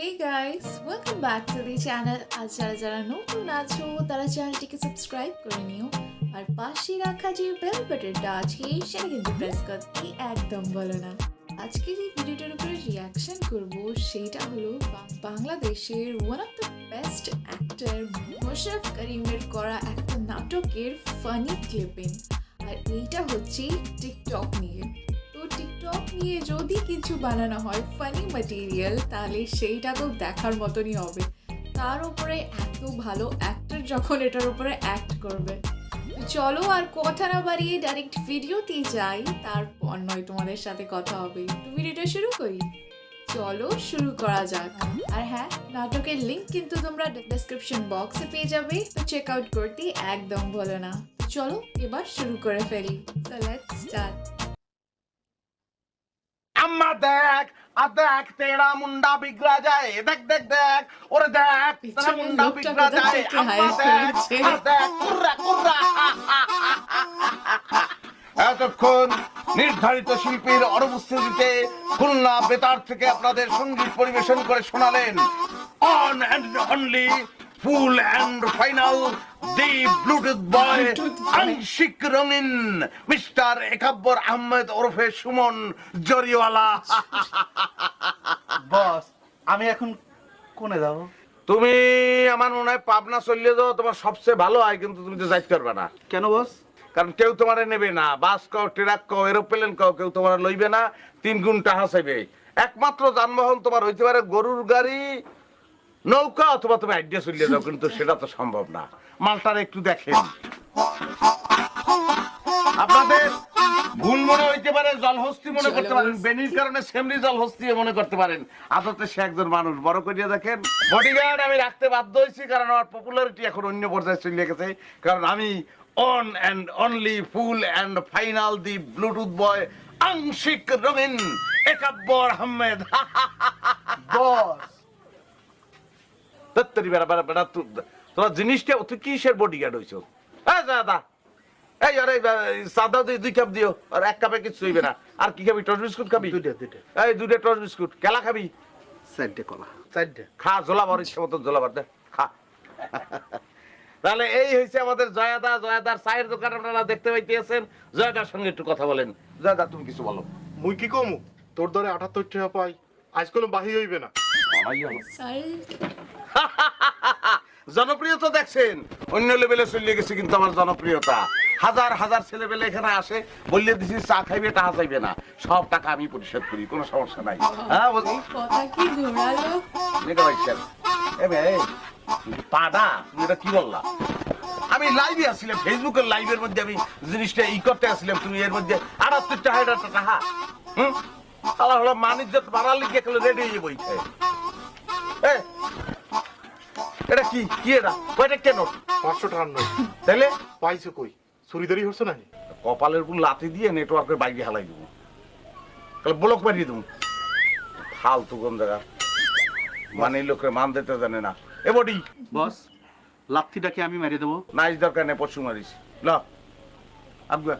Hey guys, welcome back to the channel. আজ যারা যারা নতুন আছো তারা চ্যানেলটিকে সাবস্ক্রাইব করে নিও। আর পাশে রাখা যে বেল বাটনটা আছে সেটা কিন্তু প্রেস করতে একদম বলো না। আজকে যে ভিডিওটার উপরে রিয়াকশন করব সেটা হলো বাংলাদেশের one of the best actor Mosharraf করিমের করা একটা নাটকের ফানি ক্লিপিং আর এইটা হচ্ছে টিকটক নিয়ে। টিকটক নিয়ে যদি কিছু বানানো হয় ফানি ম্যাটেরিয়াল তাহলে সেইটা তো দেখার মতনই হবে। তার উপরে এত ভালো অ্যাক্টর যখন এটার উপরে অ্যাক্ট করবে। চলো আর কথা না বাড়িয়ে ডাইরেক্ট ভিডিওতে যাই, তারপর নয় তোমাদের সাথে কথা হবে। তুমি ভিডিওটা শুরু করি? চলো শুরু করা যাক। আর হ্যাঁ নাটকের লিঙ্ক কিন্তু তোমরা ডেসক্রিপশন বক্সে পেয়ে যাবে, তো চেক আউট করতে একদম ভুলো না। চলো এবার শুরু করে ফেলি। সো লেটস স্টার্ট আম্মা দেখ আর দেখ তেরা মুন্ডা বিগড়া যায়। দেখ দেখ দেখ ওরে দেখ তেরা মুন্ডা বিগড়া যায়। আম্মা দেখ আর দেখ কুর্রা কুর্রা এতক্ষণ নির্ধারিত শিল্পীর অনুপস্থিতিতে খুলনা বেতার থেকে আপনাদের সংগীত পরিবেশন করে শোনালেন one and only full and final the Bluetooth boy. আংশিক রঙিন মিস্টার একাব্বর আহমেদ ওরফে সুমন জরিওয়ালা। বস আমি এখন কোনে যাব? তুমি আমার মনে হয় পাবনা চলিয়ে যাও তোমার সবচেয়ে ভালো হয় কিন্তু তুমি তো যাইতে পারবে না। কেন বস? কারণ কেউ তোমারে নেবে না। বাস কও ট্রাক কও এরোপ্লেন কও কেউ তোমার লইবে না তিন গুণ টাকা চাইবে। একমাত্র যানবাহন তোমার হইতে পারে গরুর গাড়ি নৌকা অথবা তুমি আইডিয়া চলিয়ে যাও কিন্তু সেটা তো সম্ভব না। মালটার একটু দেখেন। আপনাদের ভুল মনে হইতে পারে জলহস্তি মনে করতে পারেন বেনির কারণে সেমরি জলহস্তি মনে করতে পারেন। আদতে সে একজন মানুষ বড় করিয়া দেখেন। বডিগার্ড আমি রাখতে বাধ্য হয়েছি কারণ আমার পপুলারিটি এখন অন্য পর্যায়ে চলে গেছে। কারণ আমি one and only full and final the Bluetooth boy আংশিক রঙিন একাব্বর আহমেদ। বস। দত্তরি বেড়া বেড়া বেড়া তোমার জিনিসটা তুই কিসের বডিগার্ড হইছো? হ্যাঁ দাদা এই আরে সাদা দুই দুই কাপ দিও। আর এক কাপে কিছু হইবে না। আর কি খাবি টস বিস্কুট খাবি? দুইটা দুইটা। এই দুইটা টস বিস্কুট কেলা খাবি? চারটে কলা। চারটে। খা জোলাবার ইচ্ছে মতো জোলাবার দে খা। তাহলে এই হয়েছে আমাদের জয়াদা জয়াদার চায়ের দোকান আপনারা দেখতে পাইতেছেন। জয়াদার সঙ্গে একটু কথা বলেন। জয়াদা তুমি কিছু বলো। মুই কি কমু? তোর দরে আটাত্তর টাকা পাই। আজ কোনো বাহি হইবে না। জনপ্রিয়তা দেখছেন। অন্য লেভেলে চলে গেছে কিন্তু আমার জনপ্রিয়তা। হাজার হাজার ছেলেবেলে এখানে আসে বললে দিছি চা খাইবে টাকা চাইবে না। সব টাকা আমি পরিশোধ করি কোনো সমস্যা নাই। হ্যাঁ বলছি। পাডা তুমি এটা কি বললা? আমি লাইভে আসছিলাম ফেসবুকের লাইভের মধ্যে আমি জিনিসটা ই করতে আসছিলাম তুমি এর মধ্যে আটাত্তর টাকা এটা টাকা। হুম? তাহলে হলো মানিজ্য বাড়ার লিখে গেলে রেডি হয়ে বইছে এটা কি? কি এটা? কয়টা কেন? পাঁচশো টাকার নোট তাহলে পাইছো কই? চুরিদারি হচ্ছে নাকি? কপালের উপর লাথি দিয়ে নেটওয়ার্কের বাইরে হালাই দেবো। তাহলে ব্লক মারিয়ে দেবো। ফালতু কোন জায়গা মানে লোকের মান দিতে জানে না। এ বডি। বস লাথিটাকে আমি মেরে দেবো? নাইস দরকার নেই পশু মারিস। ল। আগুয়া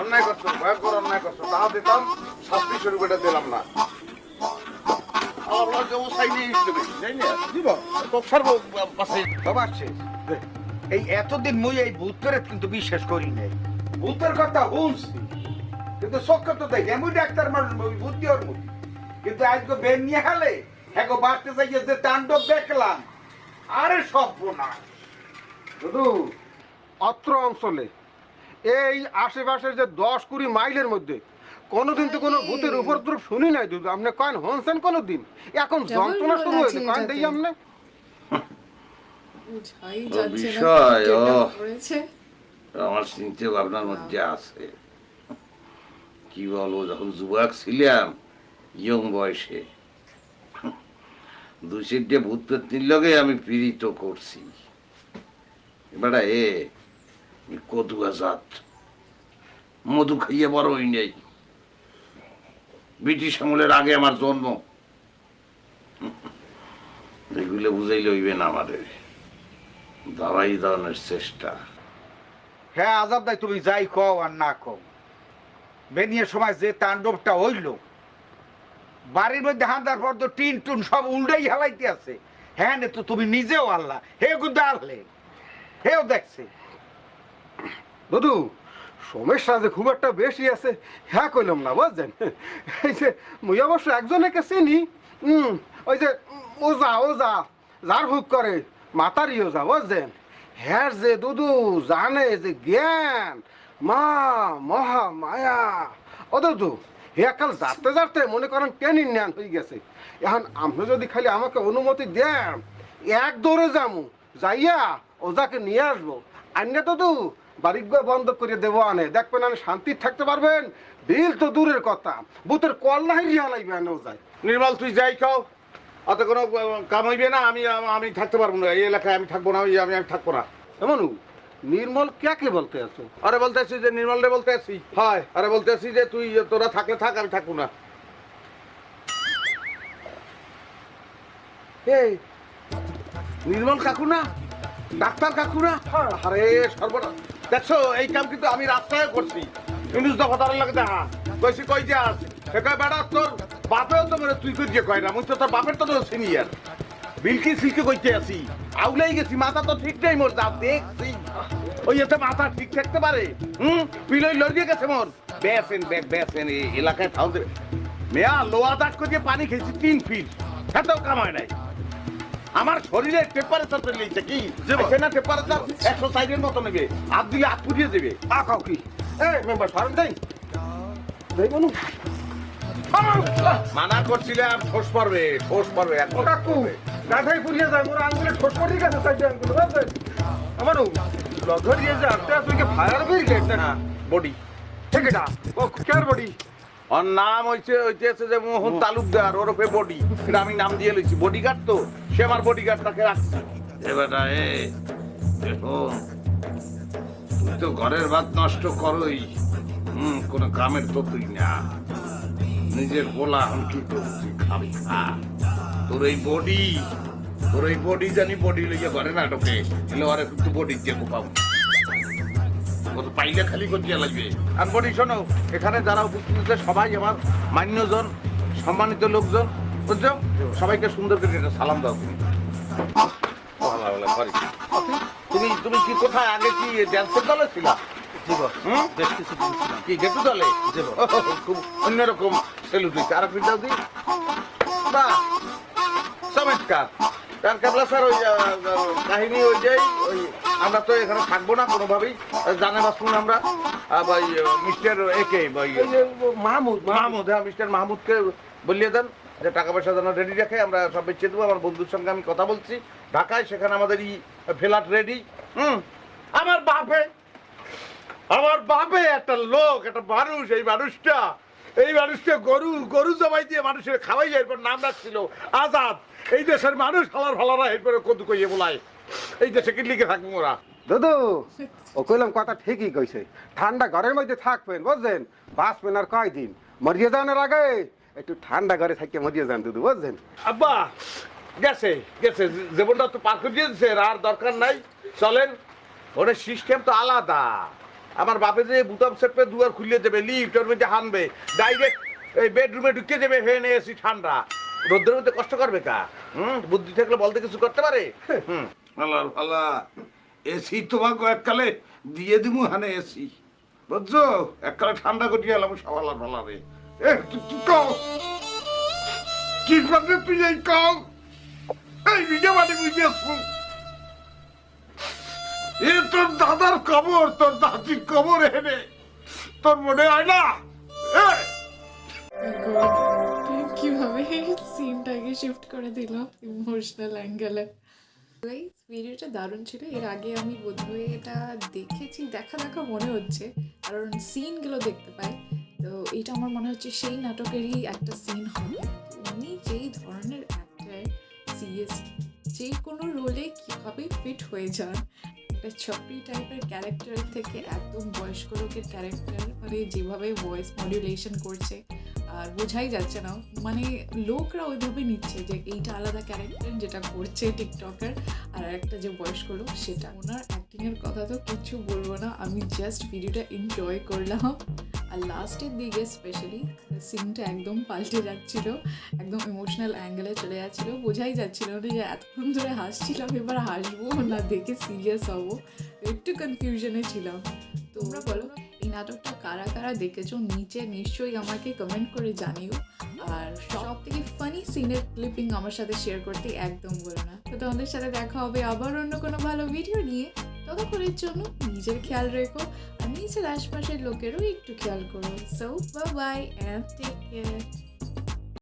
অন্যায় করছ ভয়ঙ্কর অন্যায় করছ। তাহা দিতাম শাস্তি স্বরূপ এটা দিলাম না। বসাই নিয়ে তাই না? দিব। তো সর্ব পাশে বাবাচ্ছে এই এতদিন মুই এই ভূতের কিন্তু বিশ্বাস করি নাই ভূতের কথা শুনছি কিন্তু চক্কর তো দেখি এমন ডাক্তার মানুষ বুদ্ধি ওর মুখে কিন্তু আজকে বেন নিয়ে হালে হ্যাঁ বাড়তে যাই যে তাণ্ডব দেখলাম আরে সব না শুধু অত্র অঞ্চলে এই আশেপাশের যে দশ কুড়ি মাইলের মধ্যে কোনোদিন তো কোনো ভূতের উপদ্রব শুনি নাই দুধ। আপনি কয়েন হনছেন কোনো দিন এখন যন্ত্রণা শুরু হয়েছে কয়েন। দেই আপনি? বিষয়। আমার চিন্তা ভাবনার মধ্যে আছে। কি বলব যখন যুবক ছিলাম ইয়ং বয়সে দুই চারটে ভূত পেত্তির লগে আমি পীড়িত করছি। এবারে এ কদুয়া জাত মধু খাইয়ে বড় হই নাই। ব্রিটিশ আমলের আগে আমার জন্ম। এগুলো বুঝাইলে হইবে না আমাদের। দাওয়াই দাওয়ানোর চেষ্টা। হ্যাঁ আজাব দাই, তুমি যাই কও আর না কও। বেনিয়ে সময় যে তাণ্ডবটা হইল, বাড়ির মধ্যে হাঁদার পর তো টিন টুন সব উল্টাই হেলাইতে আছে। হ্যাঁ তো তুমি নিজেও আল্লাহ। হে কিন্তু আনলে হেও দেখছে। দাদু সমস্যা যে খুব একটা বেশি আছে। হ্যাঁ কইলাম না, বুঝছেন? এই যে, মুই অবশ্য একজনকে চিনি। হুম ওই যে, ওজা ওজা, যার হুক করে, মাতারি ওজা, বুঝছেন? হ্যাঁ যে দুদু, জানে যে জ্ঞান, মা, মহা মায়া। ও দাদু হে কাল যাতে যাতে মনে করেন টেনি ন্যান হয়ে গেছে। এখন আপনি যদি খালি আমাকে অনুমতি দেন, এক দৌড়ে যামু, যাইয়া ওজাকে নিয়ে আসব। আন্যা তো বাড়ি গিয়ে বন্ধ করে দেবো আনে। দেখবেন আমি শান্তি থাকতে পারবেন? বিল তো দূরের কথা। বুতের কল নাই লাগবে আনে ওজায় নির্মল তুই যাই খাও। অত কোনো কাম হইবে না আমি আমি থাকতে পারব না। এই এলাকায় আমি থাকব না আমি আমি থাকব না। এমন নির্মল কাকে বলতে আছো? আরে বলতে আছি যে নির্মল রে বলতে আছি। হয়। আরে বলতে আছি যে তুই তোরা থাকলে থাক আমি থাকব না। এই নির্মল কাকু না? ডাক্তার কাকু না? আরে সর্বনা দেখছ, এই কাম কিন্তু আমি রাস্তায় করছি। ইনুস দফাদারের লাগে দেখা। কইছি, কই যে আস? কয় বেড়া তোর বাপেও তো মানে তুই কই কয় না। মুই তো তোর বাপের তো সিনিয়র বিলকি সিলকি কইতে আছি। আউলাই গেছি, মাথা তো ঠিক নেই মোর, যা দেখছি। ওই এতে মাথা ঠিক থাকতে পারে। হুম? পিলই লড়িয়ে গেছে মোর। বেসেন বেক বেসেন এলাকায় থাউতে। মেয়া, লোয়া দাগ করে পানি খেয়েছি তিন ফিট। এত কামায় নাই। আমার শরীরে টেম্পারেচার গেছে কি? আছে না টেম্পারেচার একশো সাইডের মতো নেবে। হাত দিলে হাত পুড়িয়ে দেবে। আ কাউ কি? এ মেম্বার দেই। দেই মানা করছিলাম ঠোস পড়বে ঠোস পড়বে এখন কাকু গাধাই পুড়িয়ে যায় মোর আঙ্গুলে ঠোস পড়ে গেছে সাইডে আঙ্গুল আমারও ফায়ার ব্রিগেড না? বডি। ঠিক এটা। ও কেয়ার বডি ওর নাম হইছে হইতেছে যে মোহন তালুকদার ওরফে বডি। এটা আমি নাম দিয়ে লইছি বডিগার্ড তো? সে আমার বডিগার্ড তাকে রাখছে। এবারটা এ দেখুন তুই তো ঘরের ভাত নষ্ট করোই। হুম কোনো কামের তো তুই না। নিজের গোলা এখন কি করছি খাবি? খা তোর এই বডি তোর এই বডি জানি বডি লইয়া ঘরে না ঢোকে। এলে ওরে কিন্তু বডি দিয়ে পাবো পাইলে খালি করতে লাগবে। আর বডি শোনো, এখানে যারা উপস্থিত আছে, সবাই আমার মান্যজন, সম্মানিত লোকজন, বুঝছ? সবাইকে সুন্দর করে একটা সালাম দাও তুমি। তুমি তুমি কি কোথায়? আগে কি ড্যান্সের দলে ছিল? কি, গেটু দলে? খুব অন্যরকম সেলুট হয়েছে। আর একটু দাও দি বাহ, চমৎকার। কারণ কেবলা স্যার ওই কাহিনী ওই যে ওই আমরা তো এখানে থাকব না কোনোভাবেই জানে বাসুন আমরা। ভাই মিস্টার একে ভাই মাহমুদ মাহমুদ। মাহমুদ হ্যাঁ মিস্টার মাহমুদকে বলিয়ে দেন যে টাকা পয়সা যেন রেডি রাখে আমরা সব বেঁচে দেবো আমার বন্ধুর সঙ্গে আমি কথা বলছি। ঢাকায় সেখানে আমাদের ই ফ্ল্যাট রেডি হুম আমার বাপে আমার বাপে একটা লোক একটা মানুষ এই মানুষটা এই মানুষকে গরু গরু জবাই দিয়ে মানুষের খাওয়াই যায় এরপর নাম রাখছিল আজাদ। এই দেশের মানুষ হালার ফালারা এরপরে কদু কইয়ে বলায়। এই দেশে কি লিখে থাকব ওরা? দাদু ও কইলাম কথা ঠিকই কইছে। ঠান্ডা ঘরের মধ্যে থাকবেন বুঝছেন? বাঁচবেন আর কয়দিন? মরিয়ে যাওয়ার আগে একটু ঠান্ডা ঘরে থাকিয়ে মরিয়ে যান দুদু বুঝছেন? আব্বা গেছে গেছে। জীবনটা তো পার করে দিয়েছে আর দরকার নাই। চলেন ওর সিস্টেম তো আলাদা। আমার বাপে যে বুতাম সেপে দুয়ার খুলে দেবে লিফট ওর মধ্যে হানবে ডাইরেক্ট এই বেডরুমে ঢুকে দেবে ফেন এসি ঠান্ডা। রোদ্রের মধ্যে কষ্ট করবে কা? হুম? বুদ্ধি থাকলে বলতে কিছু করতে পারে? হুম। আল্লাহ আল্লাহ, এসি তোমাকে এককালে দিয়ে দিমু হানে এসি। বুঝছ? এককালে ঠান্ডা করিয়ে এলাম সবালার ভালারে এ তুই কও। কি করবে তুই এই কও? এই বিজে মানে বুঝে এ তোর দাদার কবর, তোর দাদির কবর এনে তোর মনে হয় না? কীভাবে সিনটাকে শিফট করে দিল? ইমোশনাল অ্যাঙ্গেলে ভিডিওটা দারুণ ছিল। এর আগে আমি বোধহয় এটা দেখেছি, দেখা দেখা মনে হচ্ছে, কারণ সিনগুলো দেখতে পাই। তো এটা আমার মনে হচ্ছে সেই নাটকেরই একটা সিন হবে। উনি যেই ধরনের অ্যাক্টার সিরিয়াস যে কোনো রোলে কীভাবে ফিট হয়ে যান একটা ছপরি টাইপের ক্যারেক্টার থেকে একদম বয়স্ক লোকের ক্যারেক্টার মানে যেভাবে ভয়েস মডিউলেশন করছে আর বোঝাই যাচ্ছে না। মানে লোকরা ওইভাবে নিচ্ছে যে এইটা আলাদা ক্যারেক্টার যেটা করছে টিকটকার আর একটা যে বয়স্ক লোক সেটা। ওনার অ্যাক্টিংয়ের কথা তো কিছু বলব না, আমি জাস্ট ভিডিওটা এনজয় করলাম। আর লাস্টের দিকে স্পেশালি সিনটা একদম পাল্টে যাচ্ছিল, একদম ইমোশনাল অ্যাঙ্গেলে চলে যাচ্ছিল। বোঝাই যাচ্ছিল না যে এতক্ষণ ধরে হাসছিলাম, এবার হাসবো না, দেখে সিরিয়াস হব। একটু কনফিউশনে ছিলাম। তোমরা বলো এই নাটকটা কারা কারা দেখেছ, নিচে নিশ্চয়ই আমাকে কমেন্ট করে জানিও। আর সব থেকে ফানি সিনের ক্লিপিং আমার সাথে শেয়ার করতে একদম বলো না। তো তোমাদের সাথে দেখা হবে আবার অন্য কোনো ভালো ভিডিও নিয়ে। ততক্ষণের জন্য নিজের খেয়াল রেখো আর নিজের আশপাশের লোকেরও একটু খেয়াল করো। So bye and take care